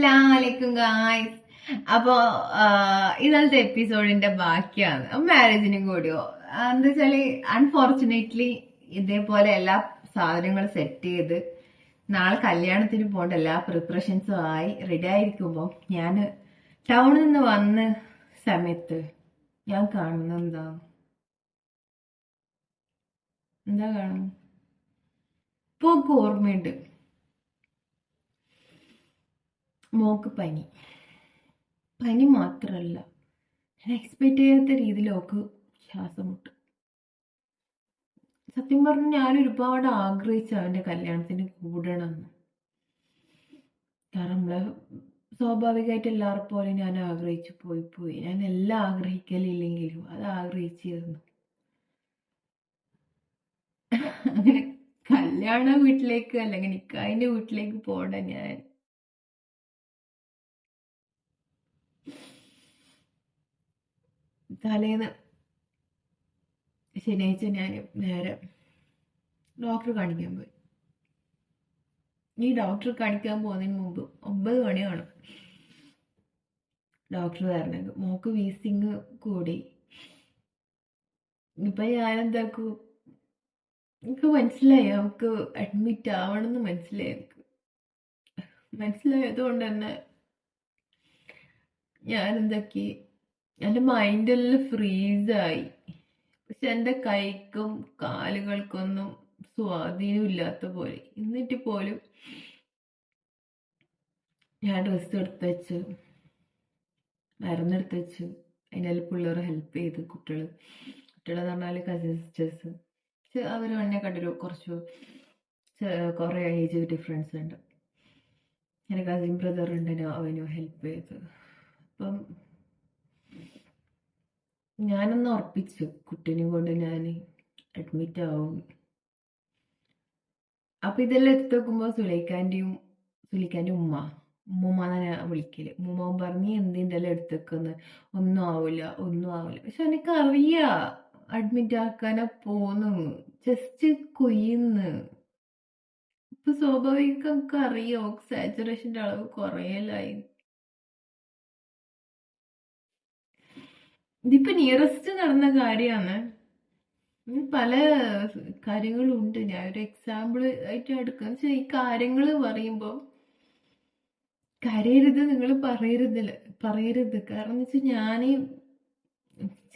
അസ്ലാമലൈക്കും guys. അപ്പോ ഇന്നത്തെ എപ്പിസോഡിന്റെ ബാക്കിയാണ്. മാരേജിനും കൂടിയോ. എന്താ വെച്ചാൽ അൺഫോർച്ചുനേറ്റ്ലി ഇതേപോലെ എല്ലാ സാധനങ്ങളും സെറ്റ് ചെയ്ത് നാളെ കല്യാണത്തിന് പോകേണ്ട എല്ലാ പ്രിപ്പറേഷൻസും ആയി റെഡി ആയിരിക്കുമ്പോ ഞാൻ ടൗണിൽ നിന്ന് വന്ന സമയത്ത് ഞാൻ കാണുന്ന എന്താ? എന്താ കാണുന്നു ഇപ്പൊ ഓർമ്മയുണ്ട്. മോക്ക് പനി. പനി മാത്രമല്ല എക്സ്പെക്ട് ചെയ്യാത്ത രീതിയിൽ ഓക്ക് ശ്വാസം മുട്ടും. സത്യം പറഞ്ഞു ഞാൻ ഒരുപാട് ആഗ്രഹിച്ചു അവന്റെ കല്യാണത്തിന് കൂടണമെന്ന്. കാരണം നമ്മളെ സ്വാഭാവികമായിട്ട് എല്ലാവരും പോലെ ഞാൻ ആഗ്രഹിച്ചു പോയി പോയി. ഞാൻ എല്ലാം ആഗ്രഹിക്കലില്ലെങ്കിലും അത് ആഗ്രഹിച്ചിരുന്നു. അങ്ങനെ കല്യാണ വീട്ടിലേക്ക് അല്ലെങ്കിൽ നിക്കാഹിന്റെ വീട്ടിലേക്ക് പോകണ്ട ഞാൻ. തലേന്ന് ശനിയാഴ്ച ഞാൻ നേരെ ഡോക്ടറെ കാണിക്കാൻ പോയി. ഈ ഡോക്ടർ കാണിക്കാൻ പോകുന്നതിന് മുമ്പ് ഒമ്പത് മണിയാണ് ഡോക്ടർ പറഞ്ഞത് മോക്ക് വീസിങ് കൂടി. ഇപ്പൊ ഞാൻ എന്താക്കും എനിക്ക് മനസ്സിലായി. അവക്ക് അഡ്മിറ്റ് ആവണമെന്ന് മനസ്സിലായി എനിക്ക്. മനസ്സിലായതുകൊണ്ട് തന്നെ ഞാൻ എന്താക്കി എന്റെ മൈൻഡെല്ലാം ഫ്രീസായി പക്ഷെ എന്റെ കൈക്കും കാലുകൾക്കൊന്നും സ്വാധീനം ഇല്ലാത്ത പോലെ. എന്നിട്ട് പോലും ഞാൻ ഡ്രസ്സ് എടുത്ത് വെച്ച് മരുന്നെടുത്ത് വെച്ച് അതിനെല്ലാം പിള്ളേർ ഹെൽപ്പ് ചെയ്ത് കുട്ടികൾ കുട്ടികളെന്ന് പറഞ്ഞാൽ കസിൻ സിസ്റ്റേഴ്സ് അവർ എന്നെ കണ്ടൊരു കുറച്ച് കുറേ ഏജ് ഡിഫറൻസ് ഉണ്ട്. എന്റെ കസിൻ ബ്രദർ ഉണ്ട് അവനും ഹെൽപ്പ് ചെയ്ത്. അപ്പം ഞാനൊന്ന് ഉറപ്പിച്ചു. കുട്ടീനെ കൊണ്ട് ഞാൻ അഡ്മിറ്റ് ആവും. അപ്പൊ ഇതെല്ലാം എടുത്തു നോക്കുമ്പോ സുലൈഖാന്റെയും സുലൈഖാന്റെ ഉമ്മ ഉമ്മുമ്മ ഞാൻ വിളിക്കൽ. ഉമ്മുമ്മ പറഞ്ഞ് എന്തിന്റെല്ലാം എടുത്തു വെക്കുന്ന? ഒന്നും ആവില്ല ഒന്നും ആവില്ല പക്ഷെ എനിക്ക് അറിയാ അഡ്മിറ്റ് ആക്കാനാ പോന്നു. ജസ്റ്റ് കൊയ്യുന്ന് ഇപ്പൊ സ്വാഭാവികം അറിയാം സാച്ചുറേഷന്റെ അളവ് കുറയലായി. ഇതിപ്പോ നിയറസ്റ്റ് നടന്ന കാര്യമാണ്. പല കാര്യങ്ങളും ഉണ്ട്. ഞാൻ ഒരു എക്സാമ്പിൾ ആയിട്ട് എടുക്കാം. വെച്ചാൽ ഈ കാര്യങ്ങൾ പറയുമ്പോൾ കരയരുത് നിങ്ങൾ പറയരുത് പറയരുത്. കാരണം എന്ന് വെച്ചാൽ ഞാൻ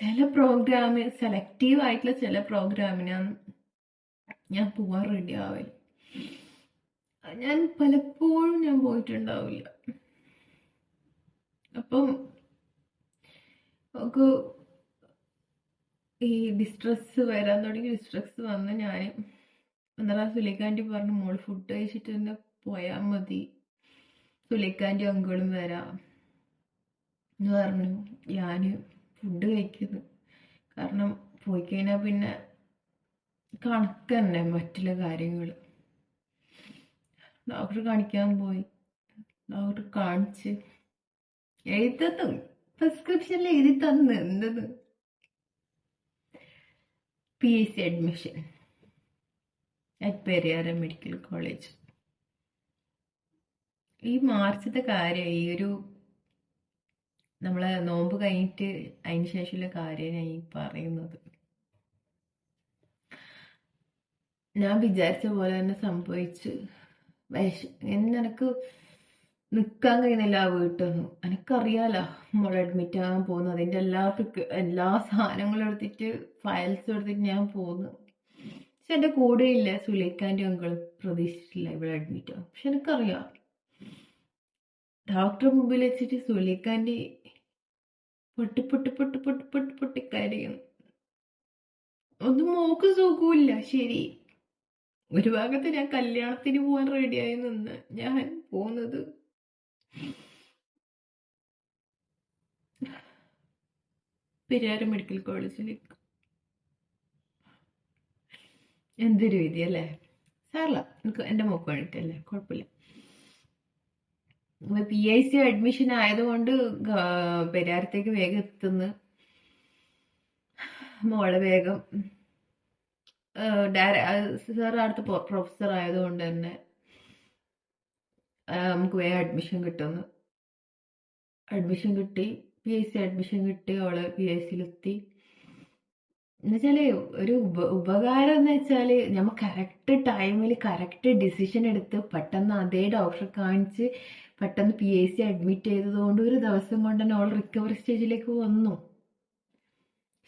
ചില പ്രോഗ്രാമിന് സെലക്റ്റീവ് ആയിട്ടുള്ള ചില പ്രോഗ്രാമിനാണ് ഞാൻ പോവാൻ റെഡി ആവില്ല ഞാൻ പലപ്പോഴും ഞാൻ പോയിട്ടുണ്ടാവില്ല. അപ്പം നമുക്ക് ഈ ഡിസ്ട്രെസ് വരാൻ തുടങ്ങി ഡിസ്ട്രെസ് വന്ന് ഞാൻ എന്നാ സുലിക്കാന്റെ പറഞ്ഞു മോൾ ഫുഡ് കഴിച്ചിട്ട് തന്നെ പോയാൽ മതി. സുലിക്കാന്റെ അങ്കളും വരാം എന്ന് പറഞ്ഞു. ഞാൻ ഫുഡ് കഴിക്കുന്നു. കാരണം പോയി കഴിഞ്ഞാൽ പിന്നെ കണക്ക് തന്നെ മറ്റുള്ള കാര്യങ്ങൾ ഡോക്ടർ കാണിക്കാൻ പോയി. ഡോക്ടർ കാണിച്ച് എഴുതി തന്നു പ്രിസ്ക്രിപ്ഷനിൽ എഴുതി തന്നു. എന്തത്? P S C admission at medical college ഈ മാർച്ചത്തെ കാര്യം ഈ ഒരു നമ്മളെ നോമ്പ് കഴിഞ്ഞിട്ട് അതിന് ശേഷമുള്ള കാര്യം ഞാൻ ഈ പറയുന്നത്. ഞാൻ വിചാരിച്ച പോലെ തന്നെ സംഭവിച്ചു. വിഷ എനക്ക് നിക്കാൻ കഴിയുന്നില്ല ആ വീട്ടിൽ നിന്ന് മോളെ അഡ്മിറ്റ് ആകാൻ പോകുന്നു. അതിന്റെ എല്ലാ എല്ലാ സാധനങ്ങളും എടുത്തിട്ട് ഫയൽസ് എടുത്തിട്ട് ഞാൻ പോകുന്നു. പക്ഷെ എന്റെ കൂടെ ഇല്ല സുലൈഖാന്റെ അങ്കിൾ പ്രതീക്ഷിച്ചിട്ടില്ല ഇവിടെ അഡ്മിറ്റ് ആകും പക്ഷെ എനിക്കറിയാം. ഡോക്ടർ മുമ്പിൽ വെച്ചിട്ട് സുലൈഖാന്റെ പൊട്ടി പൊട്ടി പൊട്ടി പൊട്ടി പൊട്ടി പൊട്ടി കരയും ഒന്നും മോക്ക് സുഖമില്ല ശരി. ഒരു ഭാഗത്ത് ഞാൻ കല്യാണത്തിന് പോകാൻ റെഡിയായി നിന്ന് ഞാൻ പോകുന്നത് പെരിയാരം മെഡിക്കൽ കോളേജിലേക്ക്. എന്തൊരു വിധി അല്ലേ സാറില്ല എനിക്ക് എന്റെ മോക്ക് വേണ്ടിയിട്ടല്ലേ? കുഴപ്പമില്ല. പി ഐ സി അഡ്മിഷൻ ആയതുകൊണ്ട് പെരിയാരത്തേക്ക് വേഗം എത്തുന്നു. മോളെ വേഗം. സാർ അടുത്ത പ്രൊഫസർ ആയതുകൊണ്ട് തന്നെ നമുക്ക് വേഗം അഡ്മിഷൻ കിട്ടുമെന്ന് അഡ്മിഷൻ കിട്ടി. പി എസ് സി അഡ്മിഷൻ കിട്ടി. അവൾ പി എസ് സിയിലെത്തി എന്നുവെച്ചാൽ ഒരു ഉപ ഉപകാരം എന്ന് വെച്ചാൽ നമ്മ കറക്റ്റ് ടൈമിൽ കറക്റ്റ് ഡിസിഷൻ എടുത്ത് പെട്ടെന്ന് അതേ ഡോക്ടറെ കാണിച്ച് പെട്ടെന്ന് പി എസ് സി അഡ്മിറ്റ് ചെയ്തതുകൊണ്ട് ഒരു ദിവസം കൊണ്ട് തന്നെ അവൾ റിക്കവറി സ്റ്റേജിലേക്ക് വന്നു.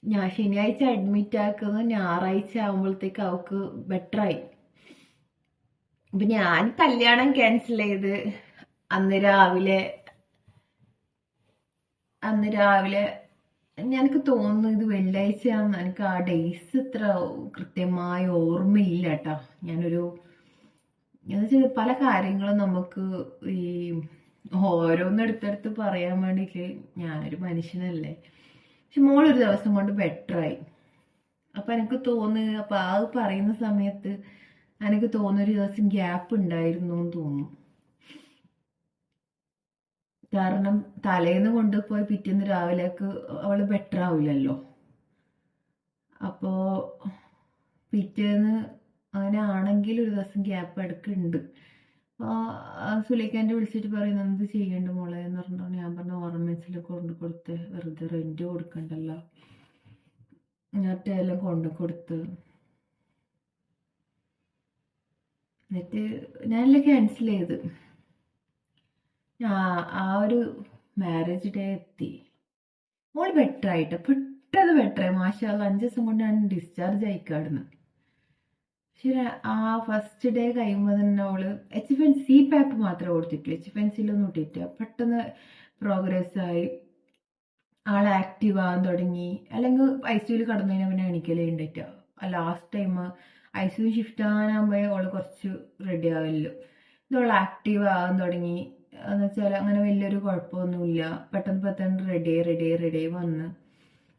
ഞാൻ ശനിയാഴ്ച അഡ്മിറ്റ് ആക്കുന്നത് ഞായറാഴ്ച ആകുമ്പോഴത്തേക്ക് അവൾക്ക് ബെറ്ററായി അപ്പൊ ഞാൻ കല്യാണം ക്യാൻസൽ ചെയ്ത് അന്ന് രാവിലെ അന്ന് രാവിലെ എനിക്ക് തോന്നുന്നു ഇത് വെള്ളിയാഴ്ചയാന്ന്. എനിക്ക് ആ ഡേയ്സ് ഇത്ര കൃത്യമായി ഓർമ്മയില്ല കേട്ടോ ഞാനൊരു എന്നുവെച്ചാൽ പല കാര്യങ്ങളും നമുക്ക് ഈ ഓരോന്നെടുത്തെടുത്ത് പറയാൻ വേണ്ടിയിട്ട് ഞാനൊരു മനുഷ്യനല്ലേ. പക്ഷെ മോളൊരു ദിവസം കൊണ്ട് ബെറ്ററായി അപ്പൊ എനിക്ക് തോന്നുന്നു അപ്പൊ ആ പറയുന്ന സമയത്ത് എനിക്ക് ഒരു ദിവസം ഗ്യാപ്പ് ഉണ്ടായിരുന്നു എന്ന് തോന്നുന്നു. കാരണം തലേന്ന് കൊണ്ടുപോയി പിറ്റേന്ന് രാവിലേക്ക് അവൾ ബെറ്റർ ആവില്ലല്ലോ. അപ്പോ പിറ്റേന്ന് അങ്ങനെ ആണെങ്കിൽ ഒരു ദിവസം ഗ്യാപ്പ് എടുക്കുന്നുണ്ട് സുലേഖാന്റെ വിളിച്ചിട്ട് പറയുന്നത് എന്ത് ചെയ്യണ്ട മോളെ? എന്ന് പറഞ്ഞിട്ട് ഞാൻ പറഞ്ഞ ഓർണമെന്റ്സിൽ കൊണ്ട് കൊടുത്ത് വെറുതെ റെന്റ് കൊടുക്കണ്ടല്ലോ. എല്ലാം കൊണ്ട് കൊടുത്ത് എന്നിട്ട് ഞാനെല്ലാം ക്യാൻസൽ ചെയ്ത്. ആ- ഒരു മാരേജ് ഡേ എത്തി. മോൾ ബെറ്റർ ആയിട്ട് പെട്ടത് ബെറ്റർ ആയി. മാഷാല്ല അഞ്ച് ദിവസം കൊണ്ട് ഞാൻ ഡിസ്ചാർജ് ആയിക്കാടുന്നു പക്ഷെ ആ ഫസ്റ്റ് ഡേ കഴിയുമ്പോൾ തന്നെ അവൾ എച്ച് എഫ് എൻ സി പാപ്പ് മാത്രമേ കൊടുത്തിട്ടുള്ളൂ എച്ച് എഫ് എൻ സിയിലൊന്നും ഇട്ടിട്ട് പെട്ടെന്ന് പ്രോഗ്രസ് ആയി. ആൾ ആക്റ്റീവ് ആകാൻ തുടങ്ങി. അല്ലെങ്കിൽ ഐ സിയുയിൽ കടന്നു കഴിഞ്ഞാൽ പിന്നെ എണീക്കലേ ഉണ്ടായിട്ട് last time I C U shift ആകാനാകുമ്പോഴേ ഓൾ കുറച്ച് റെഡി ആവല്ലോ. ഇതവൾ ആക്റ്റീവ് ആകാൻ തുടങ്ങി. എന്ന് വെച്ചാൽ അങ്ങനെ വലിയൊരു കുഴപ്പമൊന്നുമില്ല പെട്ടെന്ന് പെട്ടെന്ന് റെഡി റെഡി റെഡി വന്ന്.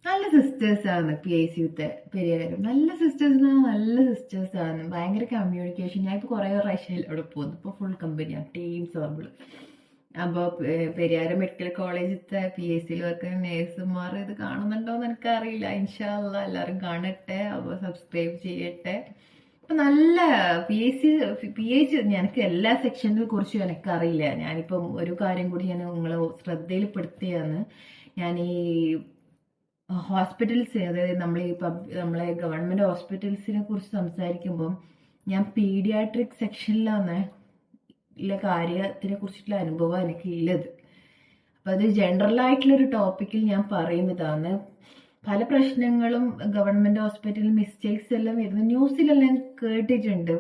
നല്ല സിസ്റ്റേഴ്സ് ആണ് പി ഐ സി യുത്തെ പെരിയാരും നല്ല സിസ്റ്റേഴ്സ് നല്ല സിസ്റ്റേഴ്സ് ആണ് ഭയങ്കര കമ്മ്യൂണിക്കേഷൻ ഞാൻ ഇപ്പൊ കുറെ പ്രാവശ്യം അവിടെ പോകുന്നു ഇപ്പൊ ഫുൾ കമ്പനിയാണ് ടീംസ് നമ്മൾ അപ്പൊ പെരിയാരം മെഡിക്കൽ കോളേജിലത്തെ പി എസ് സിയിൽ വർക്ക് നേഴ്സുമാർ ഇത് കാണുന്നുണ്ടോ എന്ന് എനിക്കറിയില്ല. ഇൻഷാല്ല എല്ലാവരും കാണട്ടെ. അപ്പൊ സബ്സ്ക്രൈബ് ചെയ്യട്ടെ. അപ്പൊ നല്ല P S C P H എനിക്ക് എല്ലാ സെക്ഷനെ കുറിച്ചും എനിക്കറിയില്ല. ഞാനിപ്പം ഒരു കാര്യം കൂടി ഞാൻ നിങ്ങളെ ശ്രദ്ധയിൽപ്പെടുത്തിയാണ്. ഞാൻ ഈ ഹോസ്പിറ്റൽസ് അതായത് നമ്മൾ ഈ നമ്മളെ ഗവൺമെന്റ് ഹോസ്പിറ്റൽസിനെ കുറിച്ച് സംസാരിക്കുമ്പം ഞാൻ പീഡിയാട്രിക് സെക്ഷനിലാണ് ഉള്ള കാര്യത്തിനെ കുറിച്ചിട്ടുള്ള അനുഭവം എനിക്ക് ഉള്ളത് അപ്പൊ അത് ജനറൽ ആയിട്ടുള്ള ഒരു ടോപ്പിക്കിൽ ഞാൻ പറയുന്നതാണ്. പല പ്രശ്നങ്ങളും ഗവൺമെന്റ് ഹോസ്പിറ്റലിൽ മിസ്റ്റേക്സ് എല്ലാം വരുന്നു ന്യൂസിലെല്ലാം കേട്ടിട്ടുണ്ട്.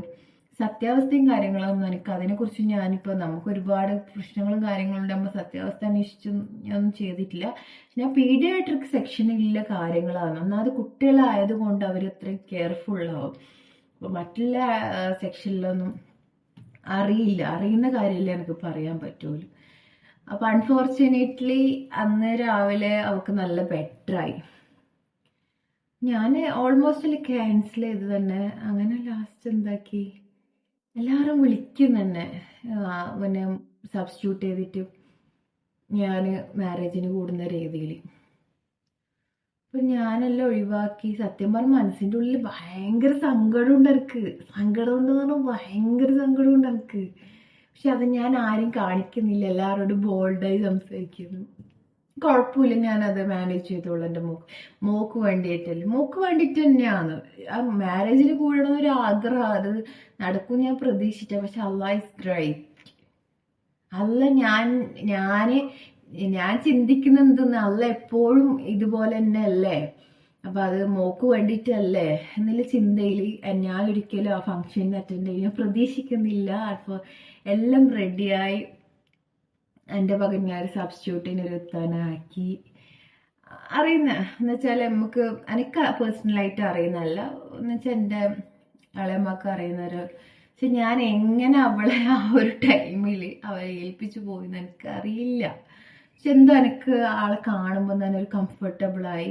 സത്യാവസ്ഥയും കാര്യങ്ങളൊന്നും എനിക്ക് അതിനെക്കുറിച്ച് ഞാനിപ്പോൾ നമുക്ക് ഒരുപാട് പ്രശ്നങ്ങളും കാര്യങ്ങളും ഉണ്ടാകുമ്പോൾ സത്യാവസ്ഥ അന്വേഷിച്ചും ഞാനൊന്നും ചെയ്തിട്ടില്ല. ഞാൻ പീഡിയാട്രിക് സെക്ഷനിലുള്ള കാര്യങ്ങളാണ്. ഒന്നാമത് കുട്ടികളായതുകൊണ്ട് അവർ അത്രയും കെയർഫുൾ ആവും. അപ്പോൾ മറ്റുള്ള സെക്ഷനിലൊന്നും അറിയില്ല. അറിയുന്ന കാര്യമല്ലേ എനിക്ക് പറയാൻ പറ്റുള്ളൂ. അപ്പൊ അൺഫോർച്ചുനേറ്റ്ലി അന്ന് രാവിലെ അവൾക്ക് നല്ല ബെറ്ററായി ഞാൻ ഓൾമോസ്റ്റ് ക്യാൻസൽ ചെയ്ത് തന്നെ. അങ്ങനെ ലാസ്റ്റ് എന്താക്കി? എല്ലാവരും വിളിക്കും തന്നെ പിന്നെ സബ്സ്റ്റിറ്റ്യൂട്ട് ചെയ്തിട്ട് ഞാൻ മാരേജിന് കൂടുന്ന രീതിയിൽ അപ്പൊ ഞാനെല്ലാം ഒഴിവാക്കി. സത്യം പറഞ്ഞ മനസ്സിന്റെ ഉള്ളിൽ ഭയങ്കര സങ്കടം ഉണ്ട് എനിക്ക്. സങ്കടം ഉണ്ട് പറഞ്ഞാൽ ഭയങ്കര സങ്കടം ഉണ്ട് എനിക്ക്. പക്ഷെ അത് ഞാൻ ആരും കാണിക്കുന്നില്ല. എല്ലാവരോടും ബോൾഡായി സംസാരിക്കുന്നു. കുഴപ്പമില്ല ഞാനത് മാനേജ് ചെയ്തോളൂ എന്റെ മോക്ക്. മോക്ക് വേണ്ടിയിട്ടല്ലേ. മോക്ക് വേണ്ടിയിട്ട് തന്നെയാണ്. ആ മാരേജിന് കൂടണം ഒരു ആഗ്രഹം. അത് നടക്കും ഞാൻ പ്രതീക്ഷിച്ച പക്ഷെ അല്ല ഇസ് റൈറ്റ് അല്ല ഞാൻ ഞാൻ ഞാൻ ചിന്തിക്കുന്നത് എന്തെന്ന് അല്ല എപ്പോഴും ഇതുപോലെ തന്നെ അല്ലേ അപ്പൊ അത് മോക്ക് വേണ്ടിയിട്ടല്ലേ? എന്നുള്ള ചിന്തയിൽ ഞാൻ ഒരിക്കലും ആ ഫംഗ്ഷനിൽ അറ്റൻഡ് ചെയ്യാൻ പ്രതീക്ഷിക്കുന്നില്ല. അപ്പൊ എല്ലാം റെഡിയായി എന്റെ പകൽ ഞാൻ സബ്സ്റ്റിറ്റ്യൂട്ടിന് ഒരുത്താനാക്കി അറിയുന്ന എന്ന് വെച്ചാൽ നമുക്ക് എനിക്ക് പേഴ്സണലായിട്ട് അറിയുന്നതല്ല. എന്ന് വെച്ചാൽ എന്റെ ഇളയമ്മക്ക് അറിയുന്നൊരു പക്ഷെ ഞാൻ എങ്ങനെ അവളെ ആ ഒരു ടൈമിൽ അവരെ ഏൽപ്പിച്ചു പോയിന്ന് എനിക്ക് അറിയില്ല പക്ഷെ എന്തോ എനിക്ക് ആളെ കാണുമ്പോൾ തന്നെ ഒരു കംഫർട്ടബിളായി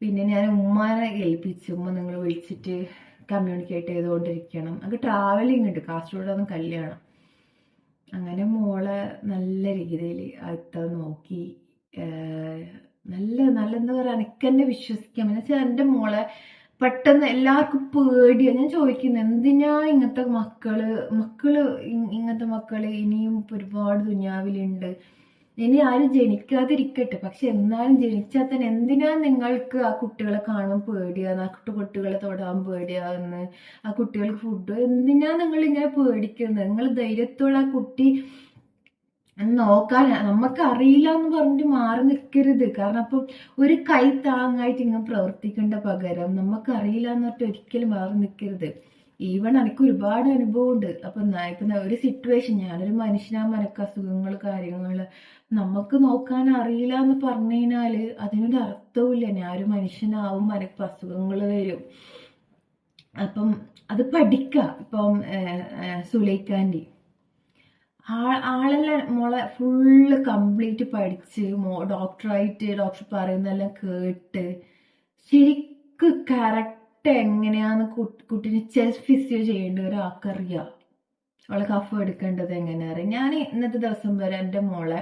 പിന്നെ ഞാൻ ഉമ്മാനെ ഏൽപ്പിച്ചു. ഉമ്മ നിങ്ങൾ വിളിച്ചിട്ട് കമ്മ്യൂണിക്കേറ്റ് ചെയ്തുകൊണ്ടിരിക്കണം. അത് ട്രാവലിംഗ് ഉണ്ട്. കാസർഗോഡൊന്നും കല്യാണം. അങ്ങനെ മോളെ നല്ല രീതിയിൽ അടുത്ത നോക്കി. നല്ല നല്ല എന്താ പറയുക എനിക്ക് തന്നെ വിശ്വസിക്കാം. എന്ന് വെച്ചാൽ എന്റെ മോളെ പെട്ടെന്ന് എല്ലാവർക്കും പേടിയാണ് ഞാൻ ചോദിക്കുന്നത് എന്തിനാ ഇങ്ങനത്തെ മക്കൾ മക്കൾ ഇങ്ങനത്തെ മക്കൾ ഇനിയും ഒരുപാട് ദുനിയാവിലുണ്ട്? ഇനി ആരും ജനിക്കാതിരിക്കട്ടെ. പക്ഷെ എന്നാലും ജനിച്ചാൽ തന്നെ എന്തിനാ നിങ്ങൾക്ക് ആ കുട്ടികളെ കാണാൻ പേടിയാന്ന് ആ കുട്ടി- കുട്ടികളെ തൊടാൻ പേടിയാന്ന് ആ കുട്ടികൾക്ക് ഫുഡ് എന്തിനാ നിങ്ങൾ ഇങ്ങനെ പേടിക്കുന്നത്? നിങ്ങൾ ധൈര്യത്തോടെ ആ കുട്ടി നോക്കാൻ നമുക്ക് അറിയില്ല എന്ന് പറഞ്ഞിട്ട് മാറി നിൽക്കരുത്. കാരണം അപ്പം ഒരു കൈ താങ്ങായിട്ട് ഇങ്ങനെ പ്രവർത്തിക്കേണ്ട പകരം നമുക്ക് അറിയില്ല എന്ന് പറഞ്ഞിട്ട് ഒരിക്കലും മാറി നിൽക്കരുത്. ഈവൺ എനിക്ക് ഒരുപാട് അനുഭവം ഉണ്ട് അപ്പൊ ഇപ്പൊ ഒരു സിറ്റുവേഷൻ ഞാനൊരു മനുഷ്യനാ മനക്ക് അസുഖങ്ങൾ കാര്യങ്ങൾ നമുക്ക് നോക്കാൻ അറിയില്ല എന്ന് പറഞ്ഞു കഴിഞ്ഞാൽ അതിനൊരു അർത്ഥവുമില്ല. ഞാൻ ഒരു മനുഷ്യനാവും മനക്ക് അസുഖങ്ങൾ വരും. അപ്പം അത് പഠിക്ക. ഇപ്പം സുലൈക്കാന്റെ ആളെല്ലാം മോളെ ഫുള്ള് കംപ്ലീറ്റ് പഠിച്ച് ഡോക്ടറായിട്ട് ഡോക്ടർ പറയുന്നതെല്ലാം കേട്ട് ശരിക്കും കറക്റ്റ് എങ്ങനെയാന്ന് കു- കുട്ടീനെ ചെസ്റ്റ് ഫിസിയോ ചെയ്യേണ്ട ഒരാൾക്കറിയാം. അവളെ കഫ് എടുക്കേണ്ടത് എങ്ങനെയാ അറിയാം. ഞാൻ ഇന്നത്തെ ദിവസം വരെ എന്റെ മോളെ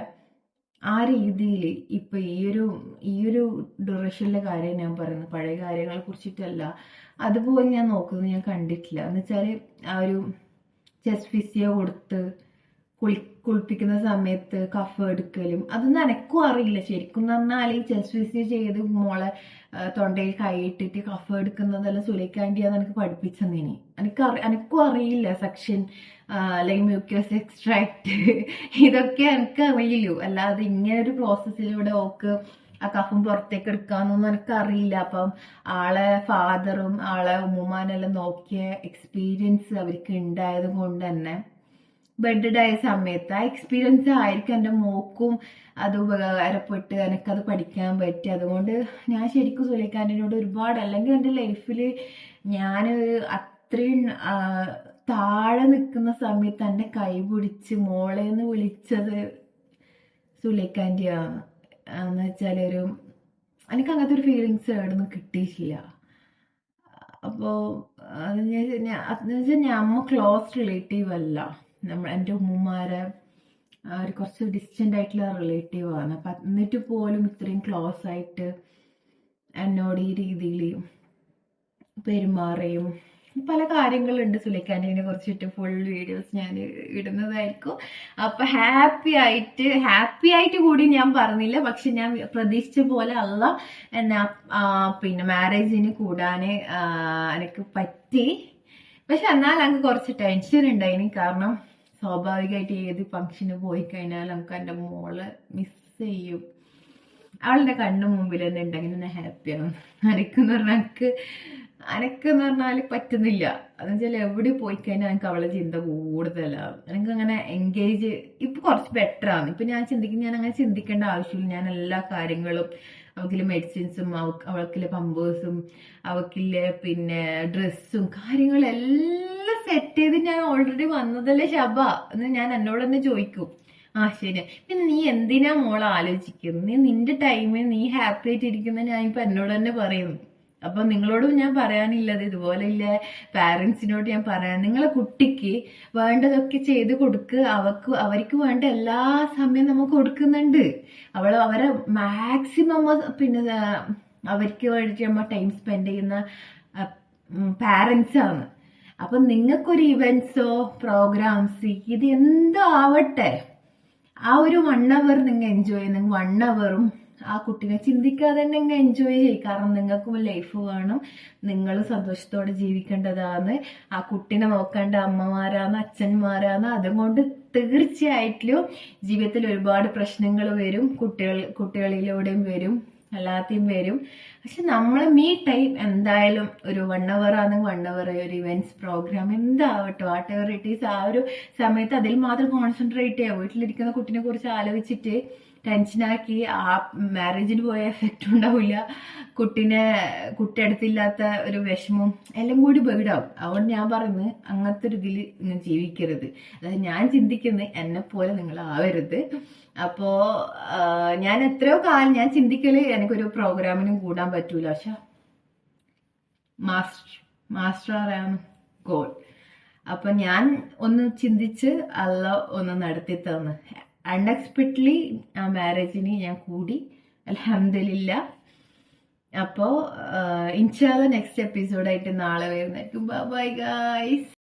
ആ രീതിയിൽ ഇപ്പൊ ഈ ഒരു ഈ ഒരു ഡ്യൂറേഷനിലെ കാര്യം ഞാൻ പറയുന്നത് പഴയ കാര്യങ്ങളെ കുറിച്ചിട്ടല്ല. അതുപോലെ ഞാൻ നോക്കുന്നത് ഞാൻ കണ്ടിട്ടില്ല. എന്ന് വെച്ചാൽ ആ ഒരു ചെസ് ഫിസിയോ കൊടുത്ത് കുളി കുളിപ്പിക്കുന്ന സമയത്ത് കഫ് എടുക്കലും അതൊന്നും എനക്കും അറിയില്ല. ശരിക്കും പറഞ്ഞാൽ ഈ ചെസ്റ്റ് ഫിസി ചെയ്ത് മോളെ തൊണ്ടയിൽ കൈയിട്ടിട്ട് കഫ് എടുക്കുന്നതെല്ലാം സുലൈക്കാണ്ടിയാന്ന് എനിക്ക് പഠിപ്പിച്ചെന്നിനി എനിക്ക് എനിക്കും അറിയില്ല സെക്ഷൻ അല്ലെങ്കിൽ മ്യൂക്കസ് എക്സ്ട്രാക്ട് ഇതൊക്കെ എനിക്ക് അറിയില്ലൂ അല്ലാതെ ഇങ്ങനെ ഒരു പ്രോസസ്സിലൂടെ ഓക്ക് ആ കഫം പുറത്തേക്ക് എടുക്കാന്നൊന്നും എനിക്ക് അറിയില്ല അപ്പം ആളെ ഫാദറും ആളെ ഉമ്മുമാനെല്ലാം നോക്കിയ എക്സ്പീരിയൻസ് അവർക്ക് ഉണ്ടായത് കൊണ്ട് തന്നെ ബെഡഡ് ആയ സമയത്ത് ആ എക്സ്പീരിയൻസ് ആയിരിക്കും എന്റെ മോക്കും അത് ഉപകാരപ്പെട്ട് എനിക്കത് പഠിക്കാൻ പറ്റി. അതുകൊണ്ട് ഞാൻ ശരിക്കും സുലൈഖാനിനോട് ഒരുപാട് അല്ലെങ്കിൽ എന്റെ ലൈഫിൽ ഞാൻ അത്രയും താഴെ നിൽക്കുന്ന സമയത്ത് എന്റെ കൈ പിടിച്ച് മോളെ എന്ന് വിളിച്ചത് സുലൈഖാന്റെയാണ് എന്ന് വെച്ചാൽ ഒരു എനിക്ക് അങ്ങനത്തെ ഒരു ഫീലിങ്സ് എവിടുന്ന് കിട്ടിയിട്ടില്ല. അപ്പോൾ അതെന്ന് വെച്ചാൽ നമ്മ ക്ലോസ് റിലേറ്റീവ് അല്ല. നമ്മൾ എന്റെ ഉമ്മമാരെ ഒരു കുറച്ച് ഡിസ്റ്റന്റ് ആയിട്ടുള്ള റിലേറ്റീവ് ആണ്. അപ്പം എന്നിട്ട് പോലും ഇത്രയും ക്ലോസ് ആയിട്ട് എന്നോട് ഈ രീതിയിൽ പെരുമാറുകയും പല കാര്യങ്ങളുണ്ട് സുലൈഖാനിനെ കുറിച്ചിട്ട് ഫുൾ വീഡിയോസ് ഞാൻ ഇടുന്നതായിരിക്കും. അപ്പൊ ഹാപ്പി ആയിട്ട് ഹാപ്പി ആയിട്ട് കൂടി ഞാൻ പറഞ്ഞില്ല. പക്ഷെ ഞാൻ പ്രതീക്ഷിച്ച പോലെ അല്ല. എന്നാ പിന്നെ മാരേജിന് കൂടാന് എനിക്ക് പറ്റി. പക്ഷെ എന്നാൽ എനിക്ക് കുറച്ച് ടെൻഷൻ ഉണ്ടായിന് കാരണം സ്വാഭാവികമായിട്ട് ഏത് ഫംഗ്ഷന് പോയി കഴിഞ്ഞാൽ നമുക്ക് എന്റെ മോൾ മിസ് ചെയ്യും. അവളുടെ കണ്ണു മുമ്പിൽ തന്നെ ഉണ്ടെങ്കിൽ ഞാൻ ഹാപ്പിയാണ് അനക്കെന്ന് പറഞ്ഞാൽ എനിക്ക് അനക്കെന്ന് പറഞ്ഞാൽ പറ്റുന്നില്ല. അതെന്ന് വെച്ചാൽ എവിടെ പോയി കഴിഞ്ഞാൽ എനിക്ക് അവളെ ചിന്ത കൂടുതലാണ് എനിക്ക് അങ്ങനെ എൻഗേജ് ഇപ്പൊ കുറച്ച് ബെറ്റർ ആണ്. ഇപ്പൊ ഞാൻ ചിന്തിക്കുന്ന ഞാൻ അങ്ങനെ ചിന്തിക്കേണ്ട ആവശ്യമില്ല. ഞാൻ എല്ലാ കാര്യങ്ങളും അവക്കിലെ മെഡിസിൻസും അവക്ക് അവൾക്കിലെ പമ്പേഴ്സും അവക്കിലെ പിന്നെ ഡ്രസ്സും കാര്യങ്ങളും ചെയ്ത് ഞാൻ ഓൾറെഡി വന്നതല്ലേ ശബ? എന്ന് ഞാൻ എന്നോട് തന്നെ ചോദിക്കും. ആ ശരി. പിന്നെ നീ എന്തിനാ മോളെ ആലോചിക്കുന്നത്? നീ നിന്റെ ടൈമിൽ നീ ഹാപ്പി ആയിട്ട് ഇരിക്കുന്ന ഞാൻ ഇപ്പൊ എന്നോട് തന്നെ പറയുന്നു. അപ്പൊ നിങ്ങളോടും ഞാൻ പറയാനില്ലത് ഇതുപോലെ ഇല്ല? പാരന്റ്സിനോട് ഞാൻ പറയാൻ നിങ്ങളെ കുട്ടിക്ക് വേണ്ടതൊക്കെ ചെയ്ത് കൊടുക്ക്. അവക്ക് അവർക്ക് വേണ്ട എല്ലാ സമയം നമ്മൾ കൊടുക്കുന്നുണ്ട്. അവൾ അവരെ മാക്സിമം പിന്നെ അവർക്ക് വേണ്ടിയിട്ട് നമ്മൾ ടൈം സ്പെൻഡ് ചെയ്യുന്ന പാരന്റ്സ് ആണ്. അപ്പൊ നിങ്ങൾക്കൊരു ഇവന്റ്സോ പ്രോഗ്രാംസ് ഇത് എന്തോ ആവട്ടെ ആ ഒരു വൺ അവർ നിങ്ങൾ എൻജോയ് ചെയ്യുന്ന വൺ അവറും ആ കുട്ടീനെ ചിന്തിക്കാതെ തന്നെ നിങ്ങൾ എൻജോയ് ചെയ്യും. കാരണം നിങ്ങൾക്കും ലൈഫ് വേണം. നിങ്ങൾ സന്തോഷത്തോടെ ജീവിക്കേണ്ടതാണ് ആ കുട്ടീനെ നോക്കേണ്ട അമ്മമാരാണ് അച്ഛന്മാരാണ് അതുകൊണ്ട് തീർച്ചയായിട്ടും ജീവിതത്തിൽ ഒരുപാട് പ്രശ്നങ്ങൾ വരും. കുട്ടികൾ കുട്ടികളിലൂടെയും വരും. അല്ലാതെയും വരും. പക്ഷെ നമ്മൾ മീ ടൈം എന്തായാലും ഒരു വൺ അവർ ആണെങ്കിൽ വൺ അവർ ഒരു ഇവന്റ്സ് പ്രോഗ്രാം എന്താവട്ടെ വാട്ട് എവർ ഇറ്റ് ഈസ് ആ ഒരു സമയത്ത് അതിൽ മാത്രം കോൺസെൻട്രേറ്റ് ചെയ്യുക വീട്ടിലിരിക്കുന്ന കുട്ടിനെ കുറിച്ച് ആലോചിച്ചിട്ട് ടെൻഷനാക്കി ആ മാരേജിന് പോയ എഫക്റ്റ് ഉണ്ടാവില്ല. കുട്ടീനെ കുട്ടി അടുത്തില്ലാത്ത ഒരു വിഷമം എല്ലാം കൂടി ബേഡാവും അതുകൊണ്ട് ഞാൻ പറയുന്നത് അങ്ങനത്തെ ഒരു ഇതിൽ ജീവിക്കരുത്. അതായത് ഞാൻ ചിന്തിക്കുന്നത് എന്നെ പോലെ നിങ്ങൾ ആവരുത്. അപ്പോ ഞാൻ എത്രയോ കാലം ഞാൻ ചിന്തിക്കൽ എനിക്കൊരു പ്രോഗ്രാമിനും കൂടാൻ പറ്റൂല. പക്ഷെ മാസ്റ്റർ മാസ്റ്റർ ആരാണ് ഗോൾ അപ്പൊ ഞാൻ ഒന്ന് ചിന്തിച്ച് അല്ല ഒന്ന് നടത്തി തന്നു അൺഎക്സ്പെക്ട്ലി ആ മാരേജിന് ഞാൻ കൂടി. അലഹമില്ല അപ്പോ ഇൻഷാല്ല നെക്സ്റ്റ് എപ്പിസോഡായിട്ട് നാളെ വരുന്നതായിരിക്കും. Bye guys